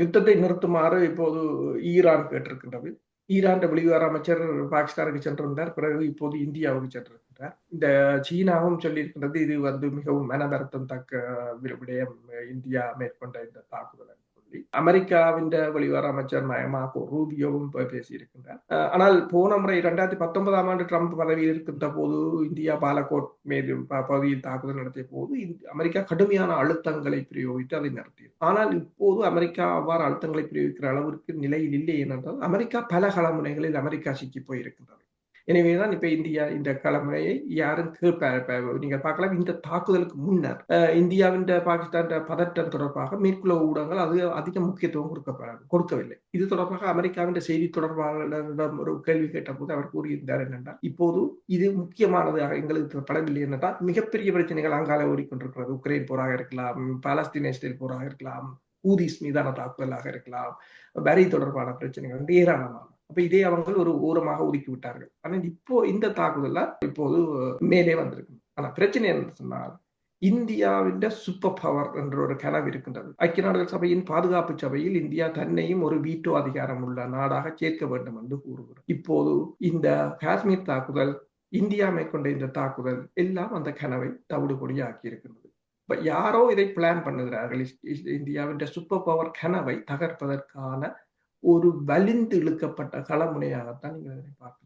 யுத்தத்தை நிறுத்துமாறு இப்போது ஈரான் கேட்டிருக்கின்றது. ஈரான் வெளிவிவகார அமைச்சர் பாகிஸ்தானுக்கு சென்றிருந்தார். பிறகு இப்போது இந்தியாவுக்கு சென்றிருக்கின்றார் இந்த சீனாவும் சொல்லியிருக்கின்றது இது வந்து மிகவும் மனவருத்தம் தக்க விடயம். இந்தியா மேற்கொண்ட இந்த தாக்குதல். சொல்லி அமெரிக்காவின் வெளிவிவகார அமைச்சர் மார்க்கோ ரூபியோவும் பேசியிருக்கின்றார். ஆனால் போன முறை இரண்டாயிரத்தி பத்தொன்பதாம் ஆண்டு ட்ரம்ப் பதவியில் இருக்கின்ற போது இந்தியா பாலகோட் மீது பகுதியில் தாக்குதல் நடத்திய போது அமெரிக்கா கடுமையான அழுத்தங்களை பிரயோகித்து அதை நடத்தியது. ஆனால் இப்போது அமெரிக்கா அவ்வாறு அழுத்தங்களை பிரயோகிக்கிற அளவிற்கு நிலையில் இல்லை ஏனென்றால் அமெரிக்கா பல களமுனைகளில் அமெரிக்கா சிக்கி போயிருக்கின்றது. எனவேதான் இப்ப இந்தியா இந்த கலமுறையை யாரும் நீங்க பார்க்கலாம் இந்த தாக்குதலுக்கு முன்னர் இந்தியாவின் பாகிஸ்தான் பதட்டம் தொடர்பாக மேற்குள்ள ஊடகங்கள் அது அதிக முக்கியத்துவம் கொடுக்கப்பட கொடுக்கவில்லை. இது தொடர்பாக அமெரிக்காவின் செய்தி தொடர்பாளரிடம் ஒரு கேள்வி கேட்ட போது அவர் கூறியிருந்தார் என்னென்றால் இப்போது இது முக்கியமானது எங்களுக்கு படவில்லை என்னென்றால் மிகப்பெரிய பிரச்சனைகள் அங்கால ஓடிக்கொண்டிருக்கிறது. உக்ரைன் போராக இருக்கலாம் பாலஸ்தீன இஸ்ரேல் போராக இருக்கலாம் ஊதிஸ் மீதான தாக்குதலாக இருக்கலாம் வரி தொடர்பான பிரச்சனைகள் ஏராளமான அப்ப இதே அவர்கள் ஒரு ஓரமாக ஒதுக்கி விட்டார்கள் ஆனால் இப்போ இந்த தாக்குதல இப்போது மேலே வந்திருக்கு ஆனா பிரச்சனை என்ன சொன்னால் இந்தியாவின் சூப்பர் பவர் என்ற ஒரு கனவு இருக்கின்றது. ஐக்கிய நாடுகள் சபையின் பாதுகாப்பு சபையில் இந்தியா தன்னையும் ஒரு வீட்டோ அதிகாரம் உள்ள நாடாக சேர்க்க வேண்டும் என்று கூறுகிறது. இப்போது இந்த காஷ்மீர் தாக்குதல் இந்தியா மேற்கொண்ட இந்த தாக்குதல் எல்லாம் அந்த கனவை தவிடுபொடியாக்கி இருக்கின்றது இப்ப யாரோ இதை பிளான் பண்ணுகிறார்கள். இந்தியாவின் சூப்பர் பவர் கனவை தகர்ப்பதற்கான ஒரு வலிந்து இழுக்கப்பட்ட களமுனையாகத்தான் நீங்கள் அதை பார்க்கணும்